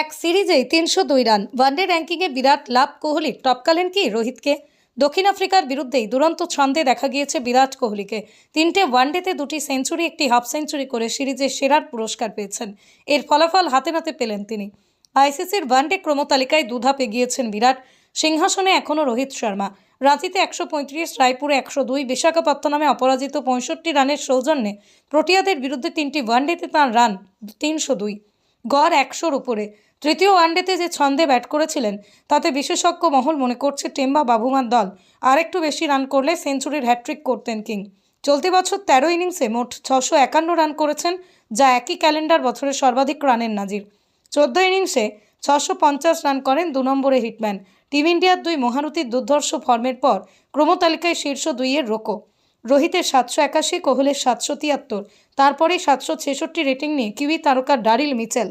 এক সিরিজেই তিনশো দুই রান। ওয়ানডে র্যাঙ্কিংয়ে বিরাট লাভ কোহলির টপকালেন কি রোহিতকে? দক্ষিণ আফ্রিকার বিরুদ্ধেই দুরন্ত ছন্দে দেখা গিয়েছে বিরাট কোহলিকে। তিনটে ওয়ানডেতে দুটি সেঞ্চুরি, একটি হাফ সেঞ্চুরি করে সিরিজের সেরার পুরস্কার পেয়েছেন। এর ফলাফল হাতে নাতে পেলেন তিনি। আইসিসির ওয়ানডে ক্রমতালিকায় দুধাপ এগিয়েছেন বিরাট। সিংহাসনে এখনও রোহিত শর্মা। রাঁচিতে একশো পঁয়ত্রিশ, রায়পুরে একশো দুই, বিশাখাপত্তনমে অপরাজিত পঁয়ষট্টি রানের সৌজন্যে প্রোটিয়াদের বিরুদ্ধে তিনটি ওয়ানডেতে তাঁর রান তিনশো দুই। গড় একশোর উপরে। তৃতীয় ওয়ানডেতে যে ছন্দে ব্যাট করেছিলেন, তাতে বিশেষজ্ঞ মহল মনে করছে টেম্বা বাবুমার দল আরেকটু বেশি রান করলে সেঞ্চুরির হ্যাট্রিক করতেন কিং। চলতি বছর তেরো ইনিংসে মোট ছশো একান্ন রান করেছেন, যা একই ক্যালেন্ডার বছরের সর্বাধিক রানের নাজির। চোদ্দ ইনিংসে ছশো পঞ্চাশ রান করেন দু নম্বরে হিটম্যান। টিম ইন্ডিয়ার দুই মহারথীর দুর্ধর্ষ ফর্মের পর ক্রমতালিকায় শীর্ষ দুইয়ের রোকো। রোহিতের সাতশো একাশি, কোহলের সাতশো তিয়াত্তর, তারপরেই সাতশো ছেষট্টি রেটিং নিয়ে কিউই তারকা ডারিল মিচেল।